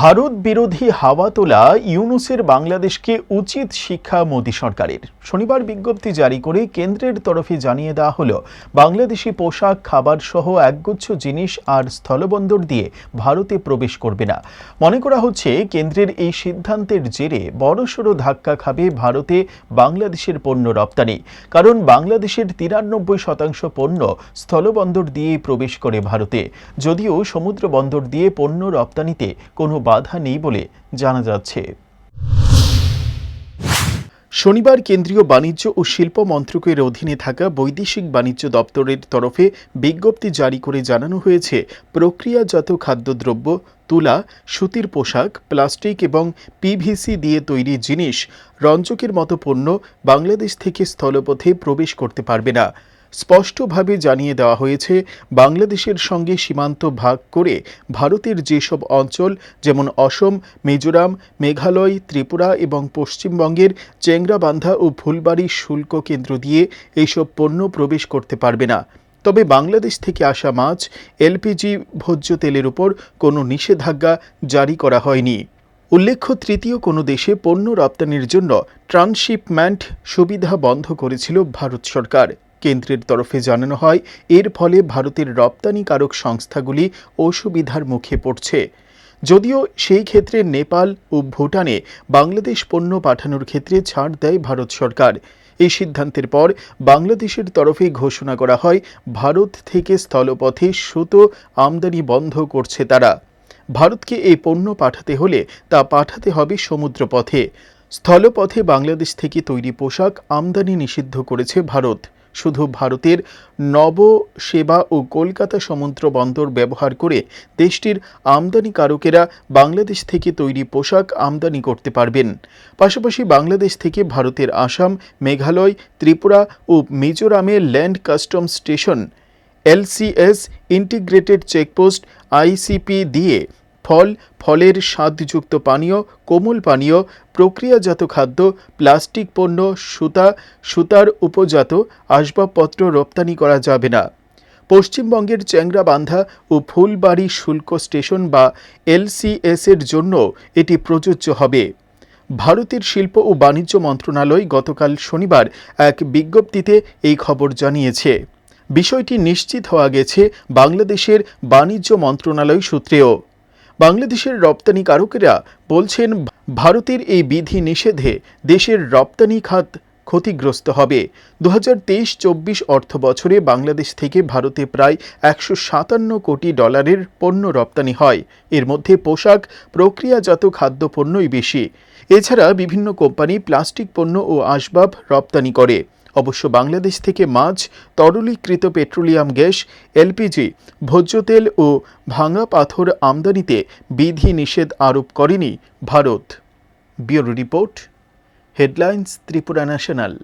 ভারত বিরোধী হাওয়া তোলা ইউনুসের বাংলাদেশকে উচিত শিক্ষা মোদী সরকারের। শনিবার বিজ্ঞপ্তি জারি করে কেন্দ্রের তরফে জানিয়ে দেওয়া হল, বাংলাদেশি পোশাক, খাবার সহ একগুচ্ছ জিনিস আর স্থলবন্দর দিয়ে ভারতে প্রবেশ করবে না। মনে করা হচ্ছে, কেন্দ্রের এই সিদ্ধান্তের জেরে বড়সড় ধাক্কা খাবে ভারতে বাংলাদেশের পণ্য রপ্তানি। কারণ বাংলাদেশের তিরানব্বই শতাংশ পণ্য স্থলবন্দর দিয়েই প্রবেশ করে ভারতে। যদিও সমুদ্র বন্দর দিয়ে পণ্য রপ্তানিতে কোনো বাধা নেই বলে জানা যাচ্ছে। শনিবার কেন্দ্রীয় বাণিজ্য ও শিল্প মন্ত্রকের অধীনে থাকা বৈদেশিক বাণিজ্য দপ্তরের তরফে বিজ্ঞপ্তি জারি করে জানানো হয়েছে, প্রক্রিয়াজাত খাদ্যদ্রব্য, তুলা, সুতির পোশাক, প্লাস্টিক এবং পিভিসি দিয়ে তৈরি জিনিস, রঞ্জকের মতো পণ্য বাংলাদেশ থেকে স্থলপথে প্রবেশ করতে পারবে না। স্পষ্টভাবে জানিয়ে দেওয়া হয়েছে, বাংলাদেশের সঙ্গে সীমান্ত ভাগ করে ভারতের যেসব অঞ্চল, যেমন অসম, মিজোরাম, মেঘালয়, ত্রিপুরা এবং পশ্চিমবঙ্গের চেংরাবান্ধা ও ফুলবাড়ি শুল্ক কেন্দ্র দিয়ে এইসব পণ্য প্রবেশ করতে পারবে না। তবে বাংলাদেশ থেকে আসা মাছ, এলপিজি ভোজ্য তেলের উপর কোনো নিষেধাজ্ঞা জারি করা হয়নি। উল্লেখ্য, তৃতীয় কোনো দেশে পণ্য রপ্তানির জন্য ট্রান্সশিপমেন্ট সুবিধা বন্ধ করেছিল ভারত সরকার। কেন্দ্রের তরফে জানানো হয়, এর ফলে ভারতের রপ্তানিকারক সংস্থাগুলি অসুবিধার মুখে পড়ছে। যদিও সেই ক্ষেত্রে নেপাল ও ভুটানে বাংলাদেশ পণ্য পাঠানোর ক্ষেত্রে ছাড় দেয় ভারত সরকার। এই সিদ্ধান্তের পর বাংলাদেশের তরফে ঘোষণা করা হয়, ভারত থেকে স্থলপথে সুতো আমদানি বন্ধ করছে তারা। ভারতকে এই পণ্য পাঠাতে হলে তা পাঠাতে হবে সমুদ্রপথে। স্থলপথে বাংলাদেশ থেকে তৈরি পোশাক আমদানি নিষিদ্ধ করেছে ভারত। শুধু ভারতের নব সেবা ও কলকাতা সমুদ্র বন্দর ব্যবহার করে দেশটির আমদানিকারকেরা বাংলাদেশ থেকে তৈরি পোশাক আমদানি করতে পারবেন। পাশাপাশি বাংলাদেশ থেকে ভারতের আসাম, মেঘালয়, ত্রিপুরা ও মিজোরামে land custom station, LCS, integrated checkpost, ICP দিয়ে ফল, ফলের স্বাদযুক্ত পানীয়, কোমল পানীয়, প্রক্রিয়াজাত খাদ্য, প্লাস্টিক পণ্য, সুতা, সুতার উপজাত আসবাবপত্র রপ্তানি করা যাবে না। পশ্চিমবঙ্গের চ্যাংরাবান্ধা ও ফুলবাড়ি শুল্ক স্টেশন বা এলসিএস এর জন্য এটি প্রযোজ্য হবে। ভারতের শিল্প ও বাণিজ্য মন্ত্রণালয় গতকাল শনিবার এক বিজ্ঞপ্তিতে এই খবর জানিয়েছে। বিষয়টি নিশ্চিত হওয়া গেছে বাংলাদেশের বাণিজ্য মন্ত্রণালয় সূত্রেও। বাংলাদেশের রপ্তানিকারকেরা বলছেন, ভারতের এই বিধি নিষেধে দেশের রপ্তানি খাত ক্ষতিগ্রস্ত হবে। দু হাজার তেইশ চব্বিশ অর্থ বছরে বাংলাদেশ থেকে ভারতে প্রায় একশো সাতান্ন কোটি ডলারের পণ্য রপ্তানি হয়। এর মধ্যে পোশাক, প্রক্রিয়াজাত খাদ্য পণ্যই বেশি। এছাড়া বিভিন্ন কোম্পানি প্লাস্টিক পণ্য ও আসবাব রপ্তানি করে। অবশ্য বাংলাদেশ থেকে মাছ, তরলীকৃত পেট্রোলিয়াম গ্যাস, এলপিজি, ভোজ্য তেল ও ভাঙা পাথর আমদানিতে বিধি নিষেধ আরোপ করেনি Bharat. Bureau report, headlines Tripura national.